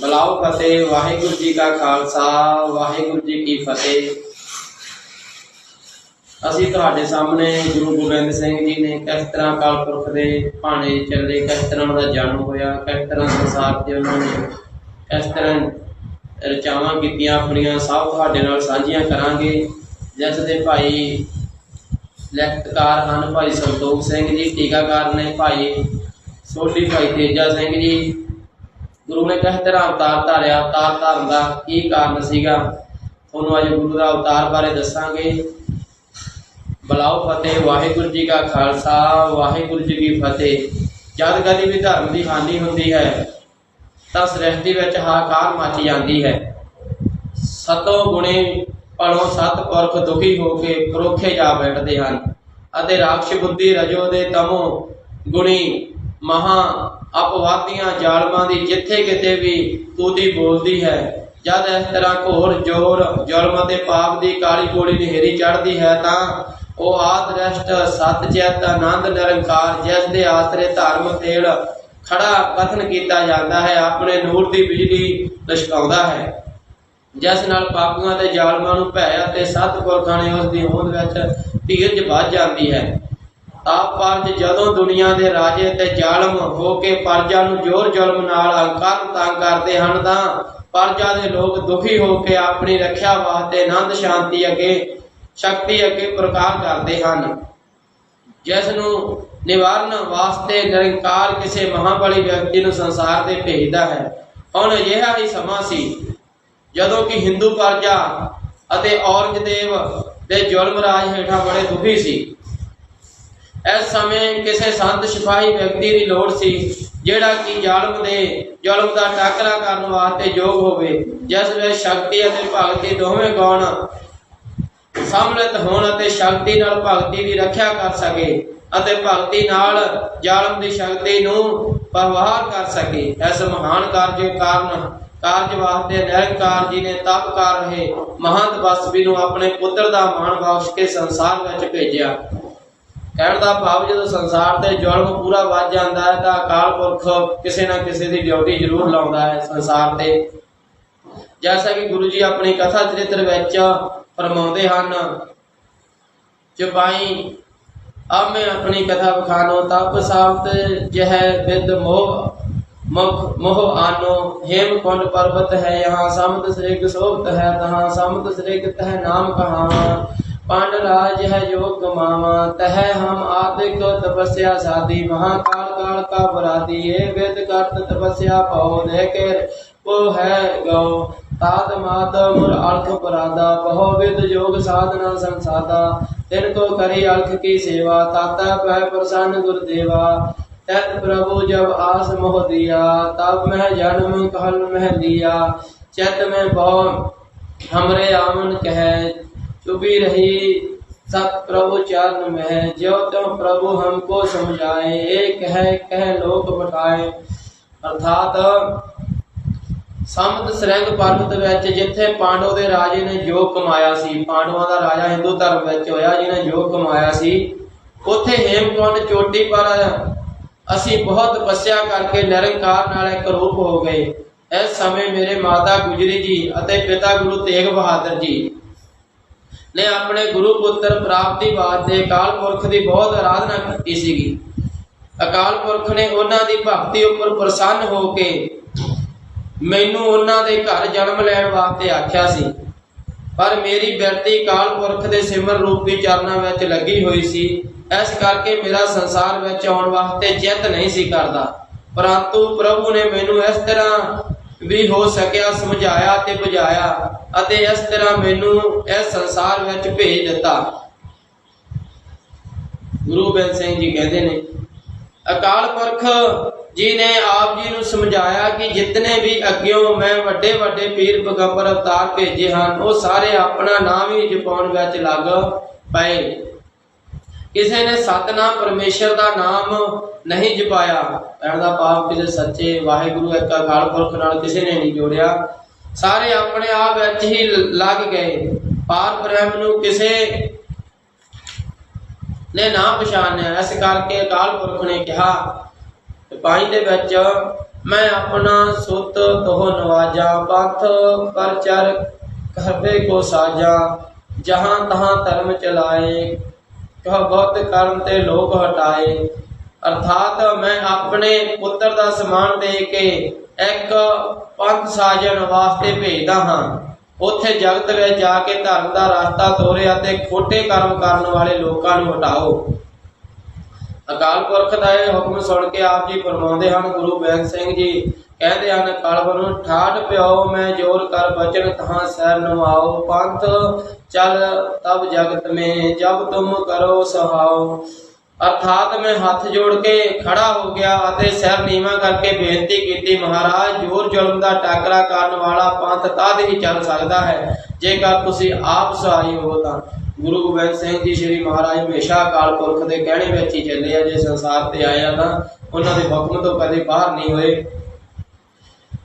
ਬਲਾਉ ਫਤਿਹ, ਵਾਹਿਗੁਰੂ ਜੀ ਕਾ ਖਾਲਸਾ, ਵਾਹਿਗੁਰੂ ਜੀ ਕੀ ਫਤਿਹ। ਅਸੀਂ ਤੁਹਾਡੇ ਸਾਹਮਣੇ ਗੁਰੂ ਗੋਬਿੰਦ ਸਿੰਘ ਜੀ ਨੇ ਕਿਸ ਤਰ੍ਹਾਂ ਕਾਲ ਪੁਰਖ ਦੇ ਭਾਣੇ ਚੱਲੇ, ਕਿਸ ਤਰ੍ਹਾਂ ਦਾ ਜਨਮ ਹੋਇਆ, ਕਿਸ ਤਰ੍ਹਾਂ ਸੰਸਾਰ ਤੇ ਉਹਨਾਂ ਨੇ ਕਿਸ ਤਰ੍ਹਾਂ ਰਚਾਵਾਂ ਕੀਤੀਆਂ ਆਪਣੀਆਂ, ਸਭ ਤੁਹਾਡੇ ਨਾਲ ਸਾਂਝੀਆਂ ਕਰਾਂਗੇ। ਜਿਸ ਦੇ ਭਾਈ ਲੈਖਤਕਾਰ ਹਨ, ਭਾਈ ਸੰਤੋਖ ਸਿੰਘ ਜੀ, ਟੀਕਾਕਾਰ ਨੇ, ਭਾਈ ਸੋਢੀ ਭਾਈ ਤੇਜਾ ਸਿੰਘ ਜੀ ਗੁਰੂ ਨੇ ਕਿਸ ਤਰ੍ਹਾਂ ਅਵਤਾਰ ਧਾਰਿਆ, ਅਵਤਾਰ ਧਾਰਨ ਦਾ ਕੀ ਕਾਰਨ ਸੀਗਾ? ਤੁਹਾਨੂੰ ਅੱਜ ਗੁਰੂ ਦਾ ਅਵਤਾਰ ਬਾਰੇ ਦੱਸਾਂਗੇ। ਬਲਾਉ ਫਤਿਹ, ਵਾਹਿਗੁਰੂ ਜੀ ਕਾ ਖਾਲਸਾ, ਵਾਹਿਗੁਰੂ ਜੀ ਕੀ ਫਤਿਹ। ਜਦ ਕਦੀ ਵੀ ਧਰਮ ਦੀ ਹਾਨੀ ਹੁੰਦੀ ਹੈ, ਤਾਂ ਸ੍ਰਿਸ਼ਟੀ ਵਿੱਚ ਹਾਕਾਰ ਮਚ ਜਾਂਦੀ ਹੈ। ਸਤੋ ਗੁਣੇ ਪਰੋਂ ਸਤ ਪੁਰਖ ਦੁਖੀ ਹੋ ਕੇ ਪਰੋਖੇ ਜਾ ਬੈਠਦੇ ਹਨ ਅਤੇ ਰਾਖਸ਼ ਬੁੱਧੀ ਰਜੋ ਦੇ ਤਮੋ ਗੁਣੀ ਮਹਾ ਅਪਵਾਦੀਆਂ ਜ਼ਾਲਮਾਂ ਦੀ ਜਿੱਥੇ ਕਿਤੇ ਵੀ ਤੂਦੀ ਬੋਲਦੀ ਹੈ, ਜਦ ਇਸ ਤਰ੍ਹਾਂ ਘੋਰ ਜੋਰ ਜ਼ੁਲਮ ਅਤੇ ਪਾਪ ਦੀ ਕਾਲੀ ਕੋੜੀ ਨਹਿਰੀ ਚੜ੍ਹਦੀ ਹੈ ਤਾਂ ਉਹ ਆਦ ਰਸ਼ਟ ਸਤ ਚਿਤ ਆਨੰਦ ਨਿਰੰਕਾਰ ਜਿਸ ਦੇ ਆਸਰੇ ਧਰਮ ਤੇੜ ਖੜਾ ਕਥਨ ਕੀਤਾ ਜਾਂਦਾ ਹੈ, ਆਪਣੇ ਨੂਰ ਦੀ ਬਿਜਲੀ ਲਸ਼ਕਾਉਂਦਾ ਹੈ। ਜਿਸ ਨਾਲ ਪਾਪੀਆਂ ਤੇ ਜ਼ਾਲਮਾਂ ਨੂੰ ਭੈ ਅਤੇ ਸਤਿਪੁਰਖਾਂ ਨੇ ਉਸ ਦੀ ਹੋਂਦ ਵਿੱਚ ਧੀਰਜ ਵੱਧ ਜਾਂਦੀ ਹੈ। ਆਪ ਪਰਜ ਜਦੋਂ ਦੁਨੀਆ ਦੇ ਰਾਜੇ ਤੇ ਜ਼ਾਲਮ ਹੋ ਕੇ ਪਰਜਾ ਨੂੰ ਜ਼ੋਰ ਜ਼ੁਲਮ ਨਾਲ ਅੰਕਰ ਤੰਗ ਕਰਦੇ ਹਨ ਤਾਂ ਪਰਜਾ ਦੇ ਲੋਕ ਦੁਖੀ ਹੋ ਕੇ ਆਪਣੀ ਰੱਖਿਆ ਵਾਸਤੇ ਆਨੰਦ, ਸ਼ਾਂਤੀ ਅੱਗੇ, ਸ਼ਕਤੀ ਅੱਗੇ ਪ੍ਰਕਾਰ ਕਰਦੇ ਹਨ। ਜਿਸ ਨੂੰ ਨਿਵਾਰਨ ਵਾਸਤੇ ਨਿਰੰਕਾਰ ਕਿਸੇ ਮਹਾਬਲੀ ਵਿਅਕਤੀ ਨੂੰ ਸੰਸਾਰ ਤੇ ਭੇਜਦਾ ਹੈ। ਹੁਣ ਅਜਿਹਾ ਹੀ ਸਮਾਂ ਸੀ, ਜਦੋਂ ਕਿ ਹਿੰਦੂ ਪਰਜਾ ਅਤੇ ਔਰੰਗਜ਼ੇਬ ਦੇ ਜ਼ੁਲਮ ਰਾਜ ਹੇਠਾਂ ਬੜੇ ਦੁਖੀ ਸੀ। ਇਸ ਸਮੇਂ ਕਿਸੇ ਸੰਤ ਸਿਪਾਹੀ ਵਿਅਕਤੀ ਦੀ ਲੋੜ ਸੀ, ਜਿਹੜਾ ਕਿ ਜ਼ਾਲਮ ਦੇ, ਜ਼ੁਲਮ ਦਾ ਟਾਕਰਾ ਕਰਨ ਵਾਸਤੇ ਯੋਗ ਹੋਵੇ, ਜਿਸ ਵਿੱਚ ਸ਼ਕਤੀ ਅਤੇ ਭਗਤੀ ਦੋਵੇਂ ਗੁਣ ਸੰਮਿਲਿਤ ਹੋਣ ਅਤੇ ਸ਼ਕਤੀ ਨਾਲ ਭਗਤੀ ਦੀ ਰੱਖਿਆ ਕਰ ਸਕੇ ਅਤੇ ਭਗਤੀ ਨਾਲ ਜ਼ਾਲਮ ਦੀ ਸ਼ਕਤੀ ਨੂੰ ਪਰਵਾਹ ਕਰ ਸਕੇ। ਇਸ ਮਹਾਨ ਕਾਰਜ ਕਾਰਨ, ਕਾਰਜ ਵਾਸਤੇ ਨਿਰੰਕਾਰ ਜੀ ਨੇ ਤਪ ਕਰ ਰਹੇ ਮਹੰਤ ਬਸਵੀ ਨੂੰ ਆਪਣੇ ਪੁੱਤਰ ਦਾ ਮਾਣ ਬਖਸ਼ ਕੇ ਸੰਸਾਰ ਵਿੱਚ ਭੇਜਿਆ। ਕਹਿਣ ਦਾ ਭਾਵ ਜਦੋਂ ਸੰਸਾਰ ਤੇ ਜ਼ੁਲਮ ਪੂਰਾ ਵੱਜ ਜਾਂਦਾ ਹੈ ਤਾਂ ਅਕਾਲ ਪੁਰਖ ਕਿਸੇ ਨਾ ਕਿਸੇ ਦੀ ਡਿਊਟੀ ਜ਼ਰੂਰ ਲਾਉਂਦਾ ਹੈ ਸੰਸਾਰ ਤੇ। ਜੈਸਾ ਕਿ ਗੁਰੂ ਜੀ ਆਪਣੀ ਕਥਾ ਚਰਿੱਤਰ ਵਿੱਚ ਫਰਮਾਉਂਦੇ ਹਨ ਚੁਪਾਈ ਆ ਮੈਂ ਆਪਣੀ ਕਥਾ ਬਖਾਨੋ ਤਪ ਸਾਬਤ ਜਹ ਬਿਦ ਮੋਹ ਮੁਖ ਮੋਹ ਆਨੋ, ਹੇਮ ਕੁੰਡ ਪਰਬਤ ਹੈ, ਯਹਾਂ ਸਮਤ ਸ੍ਰੀ ਸੋਭਤ ਹੈ, ਤਹਾਂ ਸਮਤ ਸ੍ਰੀ ਤਹ ਨਾਮ ਕਹਾ नाम कहावा पांड राज है योग कमावा तह हम आदिक तपस्या साधी महाकाल काल का बरादी ये वेद करत तपस्या पाओ देखे वो है गौ तात मात मुर अर्थ परादा बहु विद योग साधना संसादा तिनको करी अर्थ की सेवा ताता पह प्रसन्न गुरुदेवा तत् प्रभु जब आस मोह दिया तब मैं जन्म कहल मह लिया चत में बहु हमरे आमन कह चुपी रही सत प्रभु चरण में जो त्यों प्रभु हमको समझाए एक है कह लोक बटाए ਅਰਥਾਤ ਸਮਤ ਸਰੰਗ ਪਰਬਤ ਵਿੱਚ ਜਿੱਥੇ ਪਾਂਡਵ ਦੇ ਰਾਜੇ ਨੇ ਜੋ ਕਮਾਇਆ ਸੀ ਪਾਂਡਵਾਂ ਦਾ ਰਾਜਾ ਹਿੰਦੂ ਧਰਮ ਵਿੱਚ ਹੋਇਆ ਜਿਹਨੇ ਜੋ ਕਮਾਇਆ ਸੀ ਉੱਥੇ ਹੇਮਕੁੰਡ ਚੋਟੀ ਪਰ ਅਸੀਂ ਬਹੁਤ ਤਪੱਸਿਆ ਕਰਕੇ ਨਿਰੰਕਾਰ ਨਾਲ ਇੱਕ ਰੂਪ ਹੋ ਗਏ ਇਸ ਸਮੇਂ ਮੇਰੇ ਮਾਤਾ ਗੁਜਰੀ ਜੀ ਅਤੇ ਪਿਤਾ ਗੁਰੂ ਤੇਗ ਬਹਾਦਰ ਜੀ ਨੇ ਆਪਣੇ ਗੁਰੂ ਪੁੱਤਰ ਪ੍ਰਾਪਤੀ ਵਾਸਤੇ ਅਕਾਲ ਪੁਰਖ ਦੀ ਬਹੁਤ ਆਰਾਧਨਾ ਕੀਤੀ ਸੀਗੀ। ਅਕਾਲ ਪੁਰਖ ਨੇ ਉਹਨਾਂ ਦੀ ਭਗਤੀ ਉੱਪਰ ਪ੍ਰਸੰਨ ਹੋ ਕੇ ਮੈਨੂੰ ਉਹਨਾਂ ਦੇ ਘਰ ਜਨਮ ਲੈਣ ਵਾਸਤੇ ਆਖਿਆ ਸੀ। ਪਰ ਮੇਰੀ ਬਿਰਤੀ ਅਕਾਲ ਪੁਰਖ ਦੇ ਸਿਮਰ ਰੂਪੀ ਚਰਨਾਂ ਵਿੱਚ ਲੱਗੀ ਹੋਈ ਸੀ। ਇਸ ਕਰਕੇ ਮੇਰਾ ਸੰਸਾਰ ਵਿੱਚ ਆਉਣ ਵਾਸਤੇ ਚਿੱਤ ਨਹੀਂ ਸੀ ਕਰਦਾ। ਪਰੰਤੂ ਪ੍ਰਭੂ ਨੇ ਮੈਨੂੰ ਇਸ ਤਰ੍ਹਾਂ ਵੀ ਹੋ ਸਕਿਆ, ਸਮਝਾਇਆ ਤੇ ਬੁਝਾਇਆ ਅਤੇ ਇਸ ਤਰ੍ਹਾਂ ਮੈਨੂੰ ਇਸ ਸੰਸਾਰ ਵਿੱਚ ਭੇਜ ਦਿੱਤਾ। ਗੁਰੂ ਗੋਬਿੰਦ ਸਿੰਘ ਜੀ ਕਹਿੰਦੇ ਨੇ, ਅਕਾਲ ਪੁਰਖ ਜੀ ਨੇ ਆਪ ਜੀ ਨੂੰ ਸਮਝਾਇਆ ਕਿ ਜਿਤਨੇ ਵੀ ਅੱਗਿਓਂ ਮੈਂ ਵੱਡੇ ਵੱਡੇ ਪੀਰ ਪੈਗੰਬਰ ਅਵਤਾਰ ਭੇਜੇ ਹਨ, ਉਹ ਸਾਰੇ ਆਪਣਾ ਨਾਮ ਹੀ ਜਪਾਉਣ ਵਿੱਚ ਲੱਗ ਪਏ। ਕਿਸੇ ਨੇ ਸਤਨਾਮ ਪਰਮੇਸ਼ਰ ਦਾ ਨਾਮ ਨਹੀਂ ਜਪਾਇਆ। ਕਹਿਣ ਦਾ ਭਾਵ ਕਿਸੇ ਸੱਚੇ, ਵਾਹਿਗੁਰੂ ਇੱਕ ਅਕਾਲ ਪੁਰਖ ਨਾਲ ਕਿਸੇ ਨੇ ਨਹੀਂ ਜੋੜਿਆ। ਸਾਰੇ ਆਪਣੇ ਆਪ ਵਿੱਚ ਹੀ ਲੱਗ ਗਏ। ਪਾਰ ਬ੍ਰਹਮ ਨੂੰ ਕਿਸੇ ਨੇ ਨਾ ਪਛਾਣਿਆ। ਇਸ ਕਰਕੇ ਅਕਾਲ ਪੁਰਖ ਨੇ ਕਿਹਾ ਪਾਣੀ ਦੇ ਵਿੱਚ ਮੈਂ ਆਪਣਾ ਸੁਤ ਤੋਹ ਨਵਾਜਾ, ਪੰਥ ਪਰਚਰ ਕਰਵੇ ਕੋ ਸਾਜਾ, ਜਹਾਂ ਤਹਾਂ ਧਰਮ ਚਲਾਏ ਕਹ ਬਹੁਤ ਕਰਨ ਤੇ ਲੋਕ ਹਟਾਏ। ਅਰਥਾਤ ਮੈਂ ਆਪਣੇ ਪੁੱਤਰ ਦਾ ਸਮਾਨ ਦੇ ਕੇ ਇੱਕ ਪੰਥ ਸਾਜਣ ਵਾਸਤੇ ਭੇਜਦਾ ਹਾਂ। ਉੱਥੇ ਜਗਤ ਵਿੱਚ ਜਾ ਕੇ ਧਰਮ ਦਾ ਰਸਤਾ ਤੋਰਿਆ ਤੇ ਖੋਟੇ ਕਰਮ ਕਰਨ ਵਾਲੇ ਲੋਕਾਂ ਨੂੰ ਹਟਾਓ। ਅਕਾਲ ਪੁਰਖ ਦਾ ਇਹ ਹੁਕਮ ਸੁਣ ਕੇ ਆਪ ਜੀ ਫਰਮਾਉਂਦੇ ਹਨ, ਗੁਰੂ ਗੋਬਿੰਦ ਸਿੰਘ ਜੀ, ਕਹਿੰਦੇ ਹਨ ਕਲਬ ਨੂੰ ਠਾਠ ਪਿਓ ਮੈਂ ਜੋਰ ਕਰ ਬਚਨ, ਤਹਾਂ ਸਹਿ ਨਵਾਓ ਪੰਥ ਚਲ ਤਬ ਜਗਤ ਮੇ ਜਬ ਤੁਮ ਕਰੋ ਸਹਾਓ। ਅਰਥਾਤ ਮੈਂ ਹੱਥ ਜੋੜ ਕੇ ਖੜਾ ਹੋ ਗਿਆ ਅਤੇ ਸਿਰ ਨੀਵਾਂ ਕਰਕੇ ਬੇਨਤੀ ਕੀਤੀ, ਮਹਾਰਾਜ, ਜੋਰ ਜ਼ੁਲਮ ਦਾ ਟਾਕਰਾ ਕਰਨ ਵਾਲਾ ਪੰਥ ਤਦ ਹੀ ਚੱਲ ਸਕਦਾ ਹੈ, ਜੇਕਰ ਤੁਸੀਂ ਆਪ ਸਹਾਈ ਹੋ ਤਾਂ। ਗੁਰੂ ਗੋਬਿੰਦ ਸਿੰਘ ਜੀ ਸ੍ਰੀ ਮਹਾਰਾਜ ਹਮੇਸ਼ਾ ਅਕਾਲ ਪੁਰਖ ਦੇ ਕਹਿਣੇ ਵਿੱਚ ਹੀ ਚੱਲੇ ਆ, ਜੇ ਸੰਸਾਰ ਤੇ ਆਏ ਆ ਤਾਂ ਉਹਨਾਂ ਦੇ ਹੁਕਮ ਤੋਂ ਕਦੇ ਬਾਹਰ ਨਹੀਂ ਹੋਏ।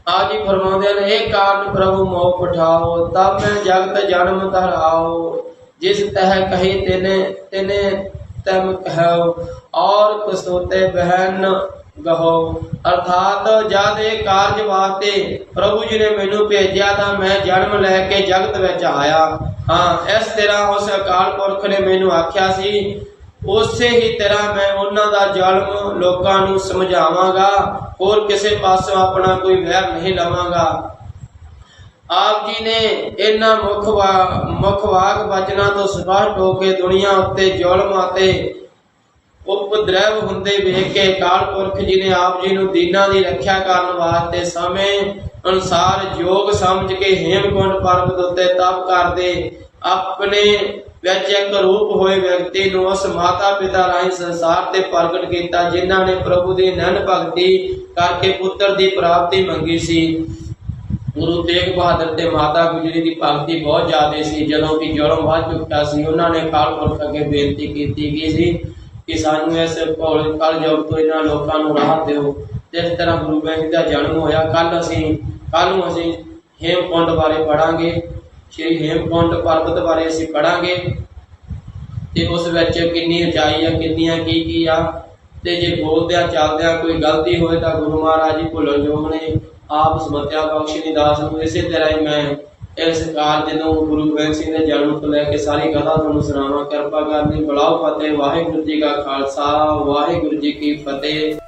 ਆਪ ਜੀ ਫਰਮਾਉਂਦੇ ਹਨ ਇਹ ਕਾਰਨ ਪ੍ਰਭੂ ਮੋਹ ਪਠਾਓ ਤਬ ਮੈਂ ਜਗਤ ਜਨਮ ਧਰਾਓ, ਜਿਸ ਤਹ ਕਹੀ ਤੇਨੇ ਤੇਨੇ ਤਮ ਕਹੋ ਔਰ ਕਸੋਤੇ ਬਹਿਨ ਗਹੋ ਅਰਥਾਤ ਜਦ ਇਹ ਕਾਰਜ ਵਾਸਤੇ ਪ੍ਰਭੂ ਜੀ ਨੇ ਮੈਨੂੰ ਭੇਜਿਆ, ਤਾਂ ਮੈਂ ਜਨਮ ਲੈ ਕੇ ਜਗਤ ਵਿੱਚ ਆਇਆ। ਹਾਂ, ਇਸ ਤਰ੍ਹਾਂ ਉਸ ਅਕਾਲ ਪੁਰਖ ਨੇ ਮੈਨੂੰ ਆਖਿਆ ਸੀ ਉਸੇ ਹੀ ਤਰ੍ਹਾਂ ਮੈਂ ਉਹਨਾਂ ਦਾ ਜ਼ੁਲਮ ਲੋਕਾਂ ਨੂੰ ਸਮਝਾਵਾਂਗਾ, ਹੋਰ ਕਿਸੇ ਪਾਸੋਂ ਆਪਣਾ ਕੋਈ ਵੈਰ ਨਹੀਂ ਲਵਾਂਗਾ। ਆਪ ਜੀ ਨੇ ਇਹਨਾਂ ਮੁੱਖ ਵਾ- ਬਚਨਾਂ ਤੋਂ ਸਪਸ਼ਟ ਹੋ ਕੇ ਦੁਨੀਆ ਉੱਤੇ ਜ਼ੁਲਮ ਅਤੇ ਉਪਦਰਵ ਹੁੰਦੇ ਵੇਖ ਕੇ ਅਕਾਲ ਪੁਰਖ ਜੀ ਨੇ ਆਪ ਜੀ ਨੂੰ ਦੀਨਾਂ ਦੀ ਰੱਖਿਆ ਕਰਨ ਵਾਸਤੇ ਸਮੇਂ ਅਨੁਸਾਰ ਯੋਗ ਸਮਝ ਕੇ ਹੇਮਕੁੰਡ ਪਰਬਤ ਉੱਤੇ ਤਪ ਕਰਦੇ, ਆਪਣੇ ਵਿੱਚ ਇੱਕ ਰੂਪ ਹੋਏ ਵਿਅਕਤੀ ਨੂੰ ਉਸ ਮਾਤਾ ਪਿਤਾ ਰਾਹੀਂ ਸੰਸਾਰ ਤੇ ਪ੍ਰਗਟ ਕੀਤਾ, ਜਿਨ੍ਹਾਂ ਨੇ ਪ੍ਰਭੂ ਦੀ ਨਨ ਭਗਤੀ ਕਰਕੇ ਪੁੱਤਰ ਦੀ ਪ੍ਰਾਪਤੀ ਮੰਗੀ ਸੀ। ਗੁਰੂ ਤੇਗ ਬਹਾਦਰ ਤੇ ਮਾਤਾ ਗੁਜਰੀ ਦੀ ਭਗਤੀ ਬਹੁਤ ਜ਼ਿਆਦਾ ਸੀ। ਜਦੋਂ ਕਿ ਜ਼ੁਲਮ ਵੱਧ ਚੁੱਕਾ ਸੀ, ਉਹਨਾਂ ਨੇ ਅਕਾਲ ਪੁਰਖ ਅੱਗੇ ਬੇਨਤੀ ਕੀਤੀ ਗਈ ਸੀ ਕਿ ਸਾਨੂੰ ਇਸ ਭੋਲੇ ਕਲ ਯੁੱਗ ਤੋਂ ਇਹਨਾਂ ਲੋਕਾਂ ਨੂੰ ਰਾਹਤ ਦਿਓ। ਜਿਸ ਤਰ੍ਹਾਂ ਗੁਰੂ ਗੋਬਿੰਦ ਦਾ ਜਨਮ ਹੋਇਆ ਕੱਲ ਅਸੀਂ ਕੱਲ ਨੂੰ ਅਸੀਂ ਹੇਮਕੁੰਡ ਬਾਰੇ ਪੜਾਂਗੇ ਸ਼੍ਰੀ ਹੇਮਕੁੰਟ ਪਰਬਤ ਬਾਰੇ ਅਸੀਂ ਪੜਾਂਗੇ ਤੇ ਉਸ ਵਿੱਚ ਕਿੰਨੀ ਉਚਾਈ ਆ, ਕਿੰਨੀਆਂ ਕੀ ਕੀ ਆ ਤੇ ਜੇ ਬੋਲਦਿਆਂ ਚੱਲਦਿਆਂ ਕੋਈ ਗਲਤੀ ਹੋਏ ਤਾਂ ਗੁਰੂ ਮਹਾਰਾਜ ਜੀ ਭੁੱਲਣ ਯੋਗ ਨੇ ਆਪ ਸਮਤਿਆ ਬਖਸ਼ੀ ਦਾਸ ਨੂੰ ਇਸੇ ਤਰ੍ਹਾਂ ਹੀ ਮੈਂ ਇਸ ਕਾਰਜ ਨੂੰ ਗੁਰੂ ਗੋਬਿੰਦ ਸਿੰਘ ਦੇ ਜਨਮ ਤੋਂ ਲੈ ਕੇ ਸਾਰੀ ਕਥਾ ਤੁਹਾਨੂੰ ਸੁਣਾਵਾਂ। ਕਿਰਪਾ ਕਰਨੀ, ਬੁਲਾਓ ਫਤਿਹ, ਵਾਹਿਗੁਰੂ ਜੀ ਕਾ ਖਾਲਸਾ, ਵਾਹਿਗੁਰੂ ਜੀ ਕੀ ਫਤਿਹ।